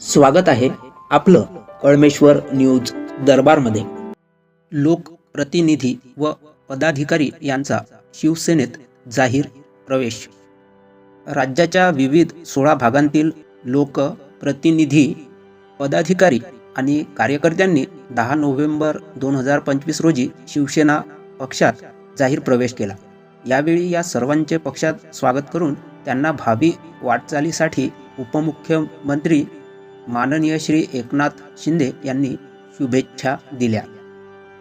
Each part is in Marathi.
स्वागत आहे आपलं कळमेश्वर न्यूज दरबारमध्ये. लोकप्रतिनिधी व पदाधिकारी यांचा शिवसेनेत जाहीर प्रवेश. राज्याच्या विविध सोळा भागांतील लोकप्रतिनिधी पदाधिकारी आणि कार्यकर्त्यांनी दहा नोव्हेंबर दोन हजार पंचवीस रोजी शिवसेना पक्षात जाहीर प्रवेश केला. यावेळी या सर्वांचे पक्षात स्वागत करून त्यांना भावी वाटचालीसाठी उपमुख्यमंत्री माननीय श्री एकनाथ शिंदे यांनी शुभेच्छा दिल्या.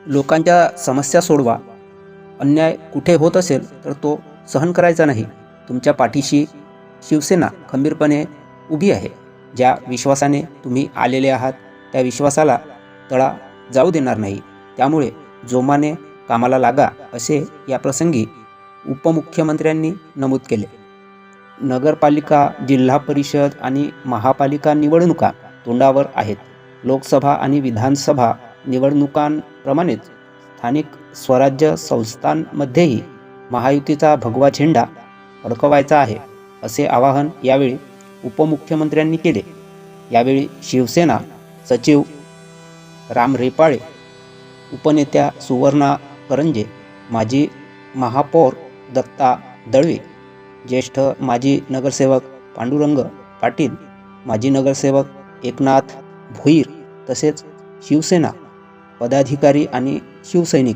लोकांच्या समस्या सोडवा. अन्याय कुठे होत असेल तर तो सहन करायचा नाही. तुमच्या पाठीशी शिवसेना खंबीरपणे उभी आहे. ज्या विश्वासाने तुम्ही आलेले आहात त्या विश्वासाला तळा जाऊ देणार नाही. त्यामुळे जोमाने कामाला लागा असे या प्रसंगी उपमुख्यमंत्र्यांनी नमूद केले. नगरपालिका जिल्हा परिषद आणि महापालिका निवडणुका तोंडावर आहेत. लोकसभा आणि विधानसभा निवडणुकांप्रमाणेच स्थानिक स्वराज्य संस्थांमध्येही महायुतीचा भगवा झेंडा फडकवायचा आहे असे आवाहन यावेळी उपमुख्यमंत्र्यांनी केले. यावेळी शिवसेना सचिव राम रेपाळे उपनेत्या सुवर्णा करंजे माजी महापौर दत्ता दळवे ज्येष्ठ माजी नगरसेवक पांडुरंग पाटील माजी नगरसेवक एकनाथ भोईर तसेच शिवसेना पदाधिकारी आणि शिवसैनिक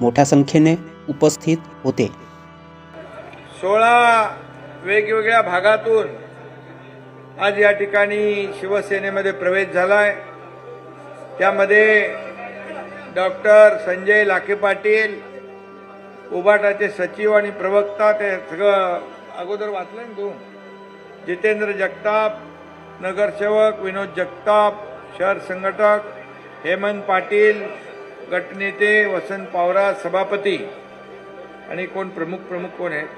मोठ्या संख्येने उपस्थित होते. सोळा वेगवेगळ्या भागातून आज या ठिकाणी शिवसेनेमध्ये प्रवेश झालाय. त्यामध्ये डॉक्टर संजय लाखे पाटील उबाटाचे सचिव आणि प्रवक्ता ते सगळं अगोदर वाचलं ना तू? जितेंद्र जगताप नगरसेवक विनोद जगताप शहर संघटक हेमंत पाटील गटनेते वसंत पावरा सभापती. आणि कोण प्रमुख प्रमुख कोण आहेत?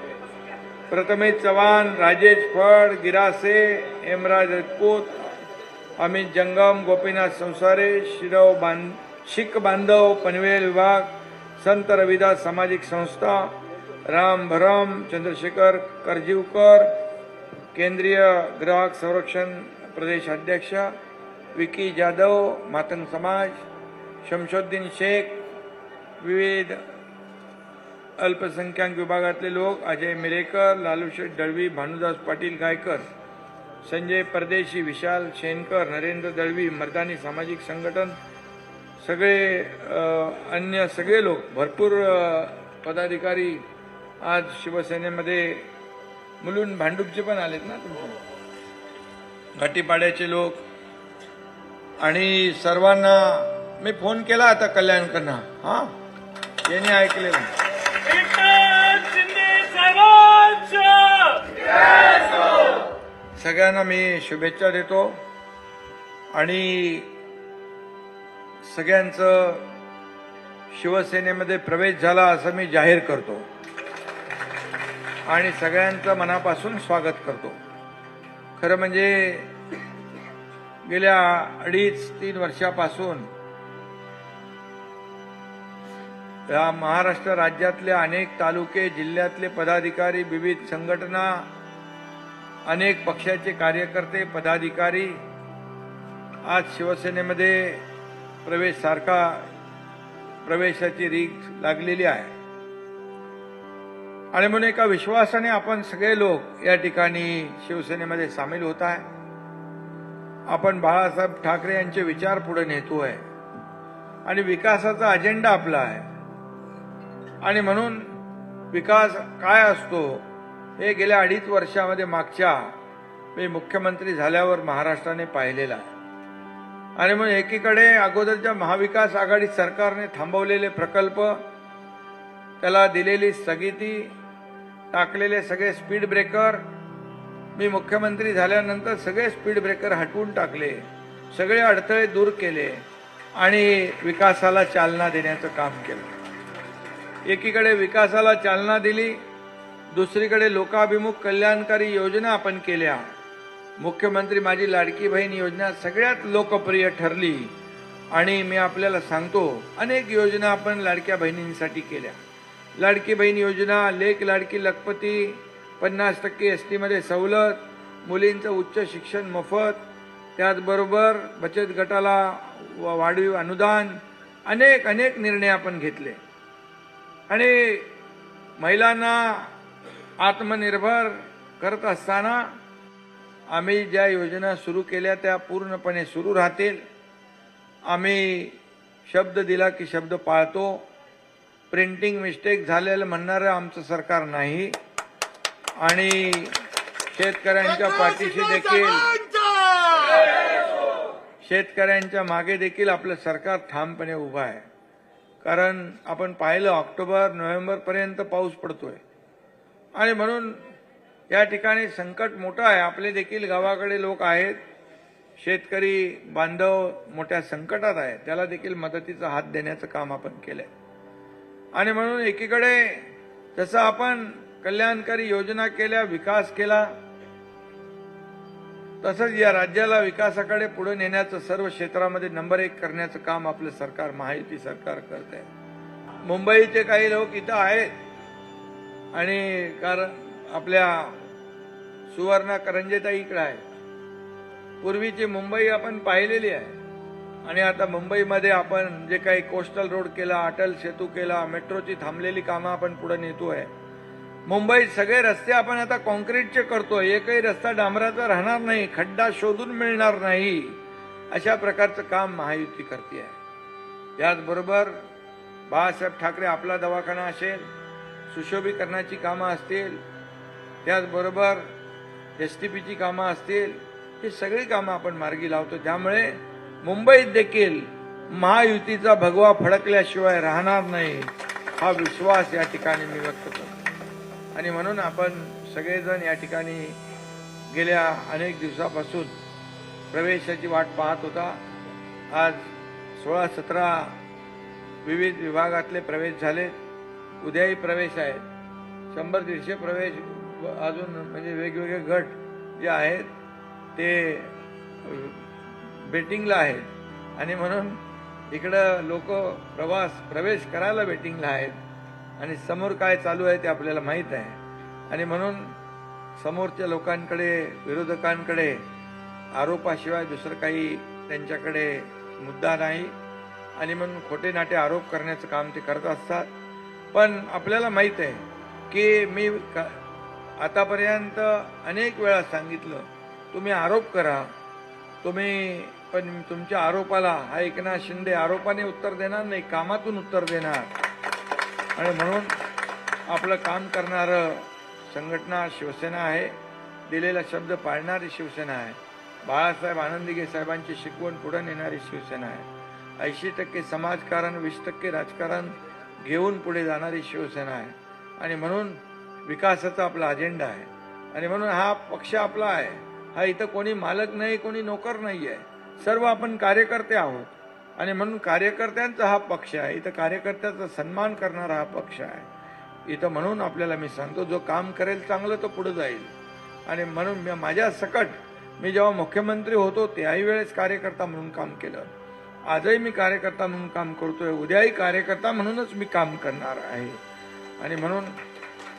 प्रथमेश चव्हाण राजेश फड गिरासे हेमराज राजपूत अमित जंगम गोपीनाथ संसारे शिरव बांध शीख बांधव पनवेल विभाग संत रविदास सामाजिक संस्था राम भरम चंद्रशेखर करजीवकर केंद्रीय ग्राहक संरक्षण प्रदेश अध्यक्ष विकी जाधव मातंग समाज शमशुद्दीन शेख विविध अल्पसंख्याक विभागातले लोक अजय मिरेकर लालूशेठ दळवी भानुदास पाटील गायकर संजय परदेशी विशाल शेनकर नरेंद्र दळवी मर्दानी सामाजिक संघटन सगळे अन्य सगळे लोक भरपूर पदाधिकारी आज शिवसेनेमध्ये मुलून भांडूपचे पण आलेत ना तुमचे? घाटीपाड्याचे लोक आणि सर्वांना मी फोन केला आता कल्याणकरना हा? यांनी ऐकलेलं सगळ्यांना मी शुभेच्छा देतो आणि सगळ्यांचं शिवसेनेमध्ये प्रवेश झाला असं मी जाहीर करतो. आणि सगळ्यांचं मनापासून स्वागत करतो. खरं म्हणजे गेल्या अडीच तीन वर्षापासून या महाराष्ट्र राज्यातले अनेक तालुके जिल्ह्यातले पदाधिकारी विविध संघटना अनेक पक्षाचे कार्यकर्ते पदाधिकारी आज शिवसेनेमध्ये प्रवेश सारखा प्रवेशाची रीत लागलेली आहे. आणि म्हणून एका विश्वासाने आपण सगळे लोक या ठिकाणी शिवसेनेमध्ये सामील होत आहे. आपण बाळासाहेब ठाकरे यांचे विचार पुढे नेतोय. आणि विकासाचा अजेंडा आपला आहे. आणि म्हणून विकास काय असतो हे गेल्या अडीच वर्षामध्ये मागच्या मी मुख्यमंत्री झाल्यावर महाराष्ट्राने पाहिलेला आहे. आणि म्हणून एकीकडे अगोदरच्या महाविकास आघाडी सरकारने थांबवलेले प्रकल्प त्याला दिलेली स्थगिती टाकलेले सगळे स्पीड ब्रेकर मी मुख्यमंत्री झाल्यानंतर सगळे स्पीड ब्रेकर हटवून टाकले. सगळे अडथळे दूर केले आणि विकासाला चालना देण्याचं काम केलं. एकीकडे विकासाला चालना दिली दुसरीकडे लोकाभिमुख कल्याणकारी योजना आपण केल्या. मुख्यमंत्री माझी लाडकी बहीण योजना सगळ्यात लोकप्रिय ठरली आणि मी आपल्याला सांगतो अनेक योजना आपण लाडक्या बहिणींसाठी केल्या. लाडकी बहीण योजना लेख लाडकी लखपती पन्नास टक्के एस टीमध्ये सवलत मुलींचं उच्च शिक्षण मोफत त्याचबरोबर बचत गटाला व- वाढीव अनुदान अनेक अनेक निर्णय आपण घेतले. आणि महिलांना आत्मनिर्भर करत असताना आम्ही ज्या योजना सुरू केल्या त्या पूर्णपणे सुरू राहतील. आम्ही शब्द दिला की शब्द पाळतो. प्रिंटिंग मिस्टेक झालेलं म्हणणारं आमचं सरकार नाही. आणि शेतकऱ्यांच्या पाठीशी देखील शेतकऱ्यांच्या मागे देखील आपलं सरकार ठामपणे उभं आहे. कारण आपण पाहिलं ऑक्टोबर नोव्हेंबर पर्यंत पाऊस पडतोय. आणि म्हणून या ठिकाणी संकट मोठं आहे. आपले देखील गावाकडे लोक आहेत. शेतकरी बांधव मोठ्या संकटात आहे त्याला देखील मदतीचा हात देण्याचं काम आपण केलंय. आणि म्हणून एकीकडे जसं आपण कल्याणकारी योजना केल्या विकास केला तसंच या राज्याला विकासाकडे पुढे नेण्याचं सर्व क्षेत्रामध्ये नंबर एक करण्याचं काम आपलं सरकार महायुती सरकार करत आहे मुंबईचे काही लोक इथं आहेत. आणि कारण आपल्या सुवर्णा करंजेताई इकडे आहे पूर्वीची मुंबई आपण पाहिलेली आहे. आणि आता मुंबईमध्ये आपण जे काही कोस्टल रोड केला अटल सेतू केला मेट्रोची थांबलेली कामं आपण पुढे आहे मुंबईत सगळे रस्ते आपण आता कॉन्क्रीटचे करतोय. एकही रस्ता डांबराचा राहणार नाही खड्डा शोधून मिळणार नाही अशा प्रकारचं काम महायुती करते आहे याचबरोबर बाळासाहेब ठाकरे आपला दवाखाना असेल सुशोभीकरणाची कामं असतील त्याचबरोबर एस टी पीची कामं असतील ही सगळी कामं आपण मार्गी लावतो. त्यामुळे मुंबईत देखील महायुतीचा भगवा फडकल्याशिवाय राहणार नाही हा विश्वास या ठिकाणी मी व्यक्त करतो. आणि म्हणून आपण सगळेजण या ठिकाणी गेल्या अनेक दिवसापासून प्रवेशाची वाट पाहत होता. आज सोळा सतरा विविध विभागातले प्रवेश झाले. उद्याही प्रवेश आहेत शंभर दीडशे प्रवेश अजून म्हणजे वेगवेगळे गट जे आहेत ते बेटिंगला आहेत. आणि म्हणून इकडं लोक प्रवास प्रवेश करायला वेटिंगला आहेत. आणि समोर काय चालू आहे ते आपल्याला माहीत आहे. आणि म्हणून समोरच्या लोकांकडे विरोधकांकडे आरोपाशिवाय दुसरं काही त्यांच्याकडे मुद्दा नाही. आणि म्हणून खोटे नाटे आरोप करण्याचं काम ते करत असतात. पण आपल्याला माहीत आहे की मी क- आतापर्यंत अनेक वेळा सांगितलं तुम्ही आरोप करा तुम्ही पण तुमच्या आरोपाला हा एकनाथ शिंदे आरोपाने उत्तर देणार नाही कामातून उत्तर देणार. आणि म्हणून आपलं काम करणारं संघटना शिवसेना आहे दिलेला शब्द पाळणारी शिवसेना आहे. बाळासाहेब आनंदीगे साहेबांची शिकवण पुढे नेणारी शिवसेना आहे. ऐंशी टक्के समाजकारण वीस टक्के राजकारण घेऊन पुढे जाणारी शिवसेना आहे. आणि म्हणून विकासाचा आपला अजेंडा आहे. आणि म्हणून हा पक्ष आपला आहे. हा इथं कोणी मालक नाही कोणी नोकर नाही आहे सर्व आपण कार्यकर्ते आहोत. आणि म्हणून कार्यकर्त्यांचा हा पक्ष आहे. इथं कार्यकर्त्याचा सन्मान करणारा हा पक्ष आहे. इथं म्हणून आपल्याला मी सांगतो जो काम करेल चांगलं तो पुढे जाईल. आणि म्हणून मी- माझ्या सकट मी जेव्हा मुख्यमंत्री होतो त्याही वेळेस कार्यकर्ता म्हणून काम केलं. आजही मी कार्यकर्ता म्हणून काम करतोय. उद्याही कार्यकर्ता म्हणूनच मी काम करणार आहे. आणि म्हणून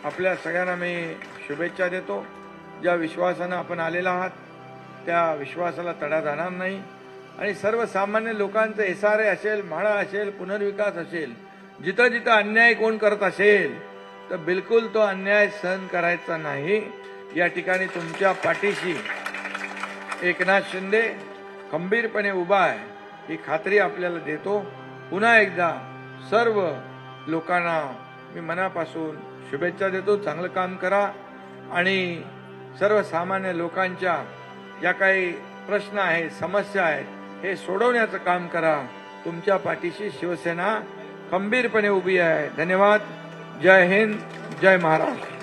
आपल्या सगळ्यांना मी शुभेच्छा देतो. ज्या विश्वासानं आपण आलेला आहात त्या विश्वासाला तडा जाणार नाही. आणि सर्वसामान्य लोकांचं एस आर ए असेल म्हाडा असेल पुनर्विकास असेल जिथं जिथं अन्याय कोण करत असेल तर बिलकुल तो अन्याय सहन करायचा नाही. या ठिकाणी तुमच्या पाठीशी एकनाथ शिंदे खंबीरपणे उभा आहे. ही खात्री आपल्याला देतो. पुन्हा एकदा सर्व लोकांना मी मनापासून शुभेच्छा देतो. चांगलं काम करा. आणि सर्वसामान्य लोकांच्या ज्या काही प्रश्न आहेत समस्या आहेत हे सोडवण्याचं काम करा. तुमच्या पाठीशी शिवसेना खंबीरपणे उभी आहे. धन्यवाद. जय हिंद. जय महाराष्ट्र.